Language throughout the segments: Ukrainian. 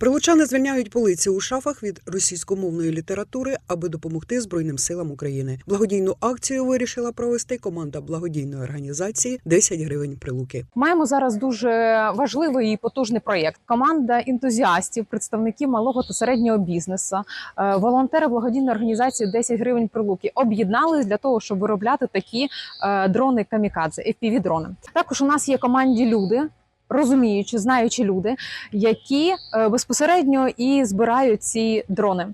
Прилучани звільняють полиці у шафах від російськомовної літератури, аби допомогти Збройним силам України. Благодійну акцію вирішила провести команда благодійної організації «10 гривень прилуки. Маємо зараз дуже важливий і потужний проєкт. Команда ентузіастів, представників малого та середнього бізнесу, е, волонтери благодійної організації 10 гривень прилуки об'єднались для того, щоб виробляти такі е, дрони камікадзе, fpv дрони. Також у нас є команді люди. Розуміючі, знаючі люди, які е, безпосередньо і збирають ці дрони,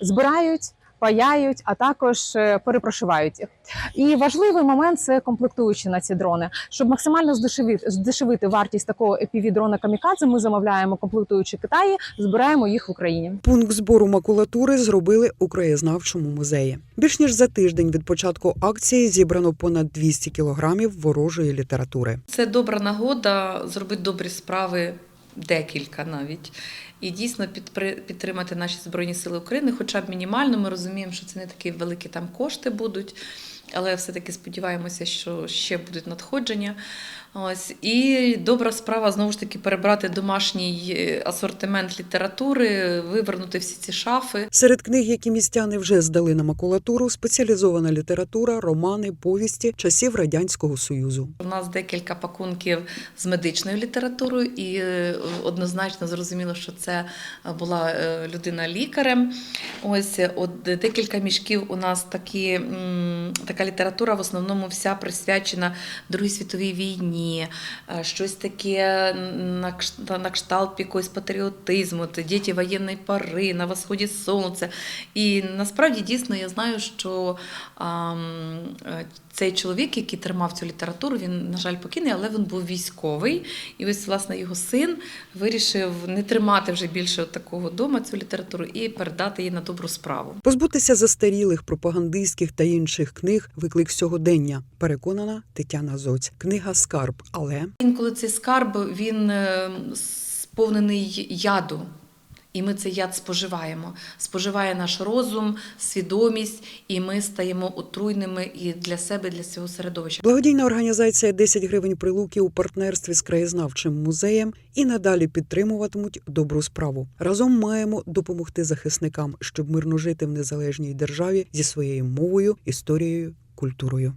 збирають, паяють, а також е, перепрошивають їх. І важливий момент це комплектуючі на ці дрони. Щоб максимально здешевити, здешевити вартість такого fpv дрона камікадзе, ми замовляємо комплектуючі Китаї, збираємо їх в Україні. Пункт збору макулатури зробили у краєзнавчому музеї. Більш ніж за тиждень від початку акції зібрано понад 200 кілограмів ворожої літератури. Це добра нагода зробити добрі справи, декілька навіть. І дійсно підтримати наші Збройні Сили України, хоча б мінімально. Ми розуміємо, що це не такі великі там кошти будуть, але все-таки сподіваємося, що ще будуть надходження. Ось. І добра справа знову ж таки перебрати домашній е, асортимент літератури, вивернути всі ці шафи. Серед книг, які містяни вже здали на макулатуру, спеціалізована література, романи, повісті часів радянського союзу. У нас декілька пакунків з медичною літературою, і е, однозначно зрозуміло, що це була е, людина лікарем. Ось от декілька мішків у нас такі, м, така література, в основному вся присвячена Другій світовій війні, е, щось таке на кш- кшталт якогось патріотизму, діти воєнної пори, на восході сонця. І насправді дійсно я знаю, що е, цей чоловік, який тримав цю літературу, він, на жаль, покине, але він був військовий. І ось, власне, його син вирішив не тримати вже більше такого дома цю літературу і передати її на добру справу. Позбутися застарілих пропагандистських та інших книг виклик сьогодення. Переконана Тетяна Зоць. Книга Скарб, але Інколи цей скарб він е, сповнений яду. І ми цей яд споживаємо. Споживає наш розум, свідомість, і ми стаємо отруйними і для себе, для цього середовища. благодійна організація «10 гривень прилуки у партнерстві з краєзнавчим музеєм і надалі підтримуватимуть добру справу. Разом маємо допомогти захисникам, щоб мирно жити в незалежній державі зі своєю мовою, історією, культурою.